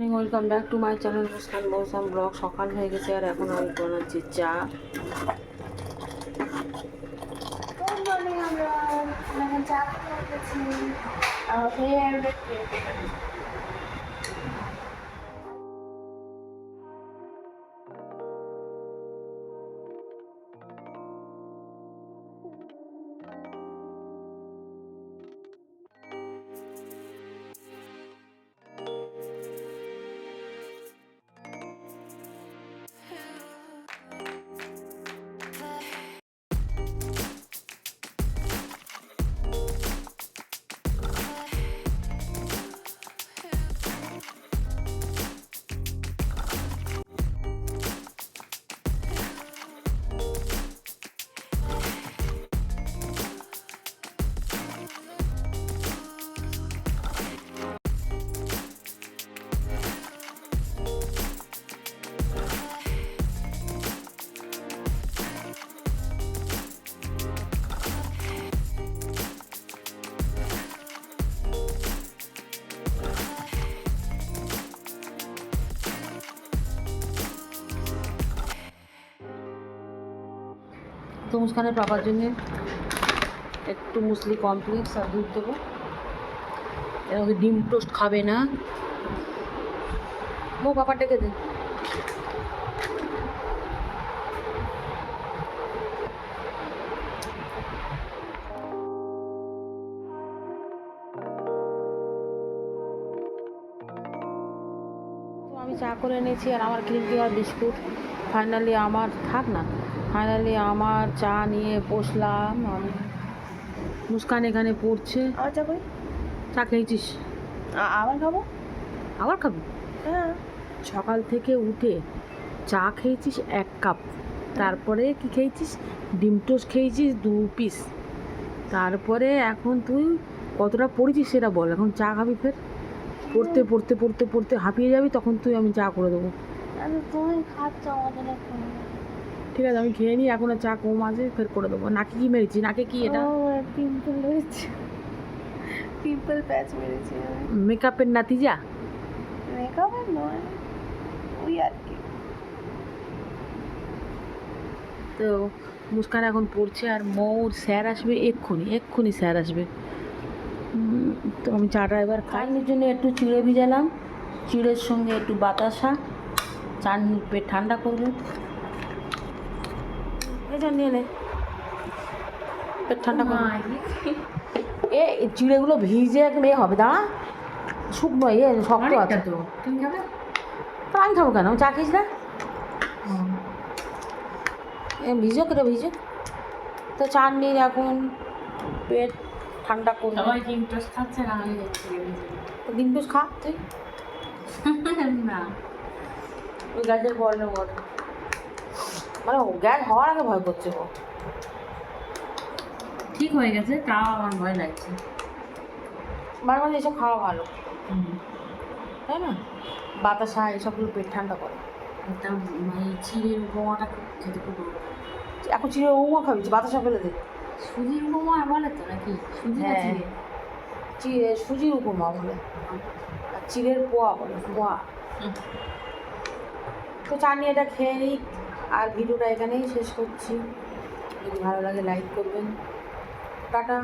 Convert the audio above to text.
Morning welcome back to my channel মুসলান Mousam vlog সকাল হয়ে গেছে আর এখন আমি বানাচ্ছি চা। Good morning, তো মুসখানের পাপার জন্য একটু মুসলি কমপ্লিট, আর দুধ দেবো। এরকম ডিম টোস্ট খাবে না। মো পাপাটাকে দে। আমি চা করে নিয়েছি আর আমার ক্রিম আর বিস্কুট। ফাইনালি আমার থাক না। ফাইনালি আমার চা নিয়ে বসলাম আমি। মুস্কান এখানে পড়ছে। আমার চা কই চা খেয়েছিস? আবার খাব? আবার খাবি? হ্যাঁ। সকাল থেকে উঠে চা খেয়েছিস এক কাপ। তারপরে কি খেয়েছিস? ডিম টোস্ট খেয়েছিস দু পিস তারপরে এখন তুই কতটা পড়েছিস সেটা বল। এখন চা খাবি ফের? পড়তে পড়তে পড়তে পড়তে হাঁপিয়ে যাবি তখন তুই আমি চা করে দেবো। ঠিক আছে আমি খেয়ে নিই এখন চা কম আছে ফের করে দেবো। নাকি কি মেরেছি? নাকে কি এটা? পিম্পল হয়েছে পিম্পল প্যাচ মেরেছি মেকআপের নাতিজা? মেকআপের নয় ওই আর কি। তো মুস্কান এখন পড়ছে আর মৌর স্যার আসবে এক্ষুনি এক্ষুনি স্যার আসবে। তো আমি চাটা এবার খাইনির জন্য একটু চিড়ে ভিজালাম। চিড়ের সঙ্গে একটু বাতাসা। চান পেট ঠান্ডা করবে। এই নিয়ে নে। পেট ঠান্ডা করবে। এ চিড়েগুলো ভিজে একদম হবে দাঁড়া। শুকনো এ শক্ত আছে। তো। তুমি খাবে? তা আমি খাব কেন? আমি চা খেয়েছি না? এ ভিজো কেটে ভিজো। তো চান এখন। পেট ঠান্ডা করবে। সবাই ডিম টোস্ট খাচ্ছে না আমি তো ডিম টোস্ট খা তুই? না। ওই গ্যাসের বলে বল মানে ও গ্যাস হওয়ার আগে ভয় করছে ও। ঠিক হয়ে গেছে তাও আমার ভয় লাগছে। মাঝে মাঝে এসব খাওয়া ভালো। তাই না? বাতাসা এসবগুলো পেট ঠান্ডা করে। মানে চিড়ের উপমাটা খেতে খুব। এখন চিড়ে উমা খাবি বাতাসা ফেলে দে। সুজির উপমা বলে তো নাকি? সুজি না হ্যাঁ। চিড়ে? চিড়ে সুজির উপমা বলে। আর চিড়ের পোয়া বলে পোয়া। তো চা নিয়ে এটা খেয়ে নিই আর ভিডিওটা এখানেই শেষ করছি। যদি ভালো লাগে লাইক করবেন। টাটা।